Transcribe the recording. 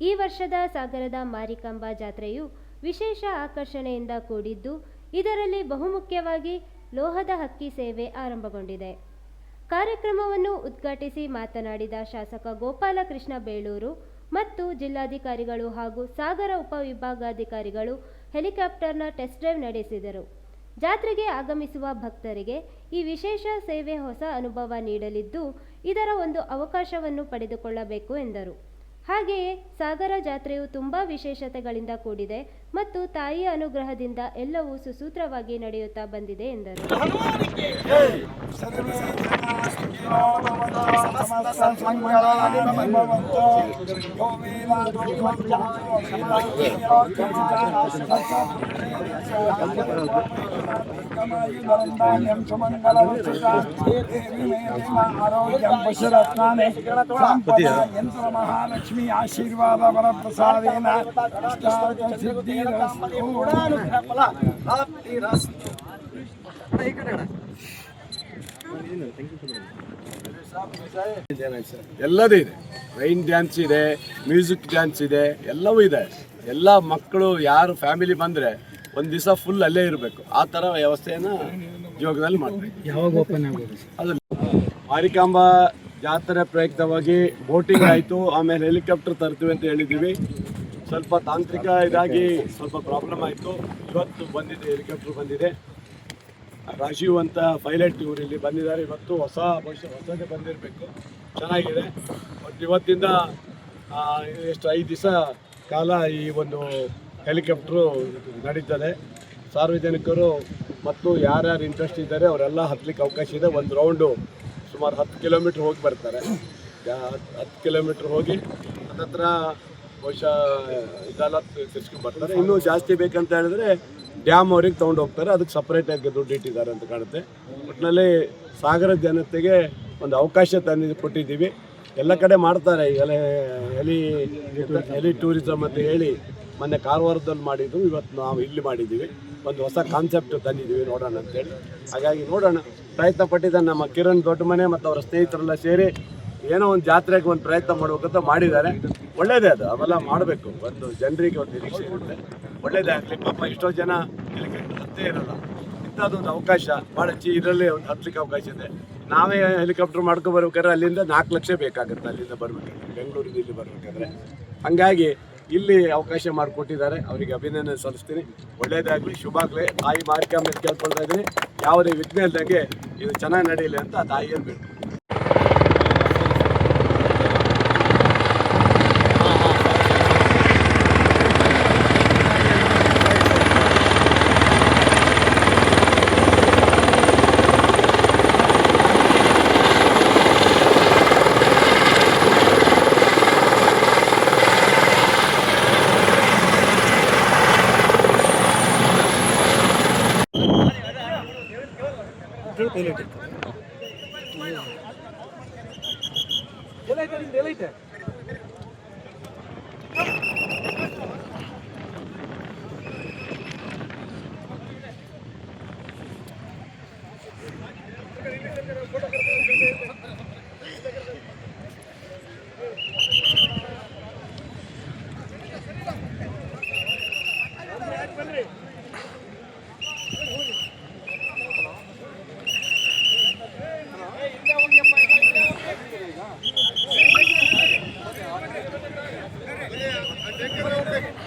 ಈ ವರ್ಷದ ಸಾಗರದ ಮಾರಿಕಾಂಬಾ ಜಾತ್ರೆಯು ವಿಶೇಷ ಆಕರ್ಷಣೆಯಿಂದ ಕೂಡಿದ್ದು, ಇದರಲ್ಲಿ ಬಹುಮುಖ್ಯವಾಗಿ ಲೋಹದ ಹಕ್ಕಿ ಸೇವೆ ಆರಂಭಗೊಂಡಿದೆ. ಕಾರ್ಯಕ್ರಮವನ್ನು ಉದ್ಘಾಟಿಸಿ ಮಾತನಾಡಿದ ಶಾಸಕ ಗೋಪಾಲಕೃಷ್ಣ ಬೇಳೂರು ಮತ್ತು ಜಿಲ್ಲಾಧಿಕಾರಿಗಳು ಹಾಗೂ ಸಾಗರ ಉಪವಿಭಾಗಾಧಿಕಾರಿಗಳು ಹೆಲಿಕಾಪ್ಟರ್ನ ಟೆಸ್ಟ್ ಡ್ರೈವ್ ನಡೆಸಿದರು. ಜಾತ್ರೆಗೆ ಆಗಮಿಸುವ ಭಕ್ತರಿಗೆ ಈ ವಿಶೇಷ ಸೇವೆ ಹೊಸ ಅನುಭವ ನೀಡಲಿದ್ದು, ಇದರ ಒಂದು ಅವಕಾಶವನ್ನು ಪಡೆದುಕೊಳ್ಳಬೇಕು ಎಂದರು. ಹಾಗೆಯೇ ಸಾಗರ ಜಾತ್ರೆಯು ತುಂಬಾ ವಿಶೇಷತೆಗಳಿಂದ ಕೂಡಿದೆ. ಮತ್ತು ತಾಯಿಯ ಅನುಗ್ರಹದಿಂದ ಎಲ್ಲವೂ ಸುಸೂತ್ರವಾಗಿ ನಡೆಯುತ್ತಾ ಬಂದಿದೆ ಎಂದರು. ಮಹಾಲಕ್ಷ್ಮಿ ಆಶೀರ್ವಾದ ವರಪ್ರಸಾದೇನ ಎಲ್ಲದೂ ಇದೆ. ರೈನ್ ಡ್ಯಾನ್ಸ್ ಇದೆ ಮ್ಯೂಸಿಕ್ ಡ್ಯಾನ್ಸ್ ಇದೆ ಎಲ್ಲವೂ ಇದೆ. ಎಲ್ಲ ಮಕ್ಕಳು ಯಾರು ಫ್ಯಾಮಿಲಿ ಬಂದರೆ ಒಂದು ದಿವಸ ಫುಲ್ ಅಲ್ಲೇ ಇರಬೇಕು. ಆ ಥರ ವ್ಯವಸ್ಥೆಯನ್ನು ಯೋಗದಲ್ಲಿ ಮಾಡ್ತೀವಿ ಯಾವಾಗ ಓಪನ್ ಆಗೋದು? ಅದು ಮಾರಿಕಾಂಬ ಜಾತ್ರೆ ಪ್ರಯುಕ್ತವಾಗಿ ಬೋಟಿಂಗ್ ಆಯಿತು. ಆಮೇಲೆ ಹೆಲಿಕಾಪ್ಟರ್ ತರ್ತೀವಿ ಅಂತ ಹೇಳಿದ್ದೀವಿ. ಸ್ವಲ್ಪ ತಾಂತ್ರಿಕ ಇದಾಗಿ ಸ್ವಲ್ಪ ಪ್ರಾಬ್ಲಮ್ ಆಯಿತು. ಇವತ್ತು ಬಂದಿದೆ, ಹೆಲಿಕಾಪ್ಟರ್ ಬಂದಿದೆ. ರಾಜೀವ್ ಅಂತ ಪೈಲಟ್ ಇವರು ಇಲ್ಲಿ ಬಂದಿದ್ದಾರೆ. ಇವತ್ತು ಹೊಸ ಬಹುಶಃ ಹೊಸದೇ ಬಂದಿರಬೇಕು. ಚೆನ್ನಾಗಿದೆ. ಬಟ್ ಇವತ್ತಿಂದ ಎಷ್ಟು ಐದು ದಿವಸ ಕಾಲ ಈ ಒಂದು ಹೆಲಿಕಾಪ್ಟ್ರು ನಡೀತದೆ. ಸಾರ್ವಜನಿಕರು ಮತ್ತು ಯಾರ್ಯಾರು ಇಂಟ್ರೆಸ್ಟ್ ಇದ್ದಾರೆ, ಅವರೆಲ್ಲ ಹತ್ಲಿಕ್ಕೆ ಅವಕಾಶ ಇದೆ. ಒಂದು ರೌಂಡು ಸುಮಾರು ಹತ್ತು ಕಿಲೋಮೀಟ್ರ್ ಹೋಗಿ ಬರ್ತಾರೆ. ಹತ್ತು ಕಿಲೋಮೀಟ್ರ್ ಹೋಗಿ. ಹತ್ತತ್ರ ಬಹುಶಃ ಇದೆಲ್ಲ ಬರ್ತಾರೆ. ಇನ್ನೂ ಜಾಸ್ತಿ ಬೇಕಂತ ಹೇಳಿದ್ರೆ ಡ್ಯಾಮ್ ಅವ್ರಿಗೆ ತೊಗೊಂಡು ಹೋಗ್ತಾರೆ. ಅದಕ್ಕೆ ಸಪ್ರೇಟಾಗಿ ದುಡ್ಡು ಇಟ್ಟಿದ್ದಾರೆ ಅಂತ ಕಾಣುತ್ತೆ. ಒಟ್ಟಿನಲ್ಲಿ ಸಾಗರ ಜನತೆಗೆ ಒಂದು ಅವಕಾಶ ತಂದು ಕೊಟ್ಟಿದ್ದೀವಿ. ಎಲ್ಲ ಕಡೆ ಮಾಡ್ತಾರೆ. ಎಲೆ, ಎಲಿ ಎಲಿ ಟೂರಿಸಮ್ ಅಂತ ಹೇಳಿ ಮೊನ್ನೆ ಕಾರವಾರದಲ್ಲಿ ಮಾಡಿದ್ದು. ಇವತ್ತು ನಾವು ಇಲ್ಲಿ ಮಾಡಿದ್ದೀವಿ. ಒಂದು ಹೊಸ ಕಾನ್ಸೆಪ್ಟ್ ತಂದಿದ್ದೀವಿ ನೋಡೋಣ ಅಂತೇಳಿ. ಹಾಗಾಗಿ ನೋಡೋಣ. ಪ್ರಯತ್ನ ಪಟ್ಟಿದ್ದ ನಮ್ಮ ಕಿರಣ್ ದೊಡ್ಡ ಮನೆ ಮತ್ತು ಅವರ ಸ್ನೇಹಿತರೆಲ್ಲ ಸೇರಿ ಏನೋ ಒಂದು ಜಾತ್ರೆಗೆ ಒಂದು ಪ್ರಯತ್ನ ಮಾಡಬೇಕಂತ ಮಾಡಿದ್ದಾರೆ. ಒಳ್ಳೇದೇ ಅದು, ಅವೆಲ್ಲ ಮಾಡಬೇಕು. ಒಂದು ಜನರಿಗೆ ಒಂದು ನಿರೀಕ್ಷೆ ಇರುತ್ತೆ. ಒಳ್ಳೇದೇ ಆಗಲಿ, ಪಾಪ ಎಷ್ಟೋ ಜನ ಇಲ್ಲಿಗೆ ಹತ್ತೇ ಇರಲ್ಲ. ಇಂಥದ್ದೊಂದು ಅವಕಾಶ ಭಾಳ ಚಿ ಇದರಲ್ಲಿ ಒಂದು ಹತ್ತಲಿಕ್ಕೆ ಅವಕಾಶ ಇದೆ. ನಾವೇ ಹೆಲಿಕಾಪ್ಟರ್ ಮಾಡ್ಕೊಬರ್ಬೇಕಾದ್ರೆ ಅಲ್ಲಿಂದ ನಾಲ್ಕು ಲಕ್ಷ ಬೇಕಾಗುತ್ತೆ, ಅಲ್ಲಿಂದ ಬರ್ಬೇಕಾದ್ರೆ. ಬೆಂಗಳೂರಿಂದ ಇಲ್ಲಿ ಬರಬೇಕಾದ್ರೆ. ಹಂಗಾಗಿ ಇಲ್ಲಿ ಅವಕಾಶ ಮಾಡಿಕೊಟ್ಟಿದ್ದಾರೆ. ಅವರಿಗೆ ಅಭಿನಂದನೆ ಸಲ್ಲಿಸ್ತೀನಿ. ಒಳ್ಳೇದಾಗಲಿ, ಶುಭ ಆಗಲಿ. ತಾಯಿ ಮಾರಿಕಾಂಬ ಕೇಳ್ಕೊಳ್ತಾ ಇದ್ದೀನಿ. ಯಾವುದೇ ವಿಘ್ನ ಇಲ್ದಂಗೆ ಇದು ಚೆನ್ನಾಗಿ ನಡೆಯಲಿ ಅಂತ ತಾಯಿ ಹೇಳ್ಬೇಕು. ಬೇಕು ಎಲ್ಲೈತೆ ನಿಮ್ದು ಹೋಗ್ಬೇಕು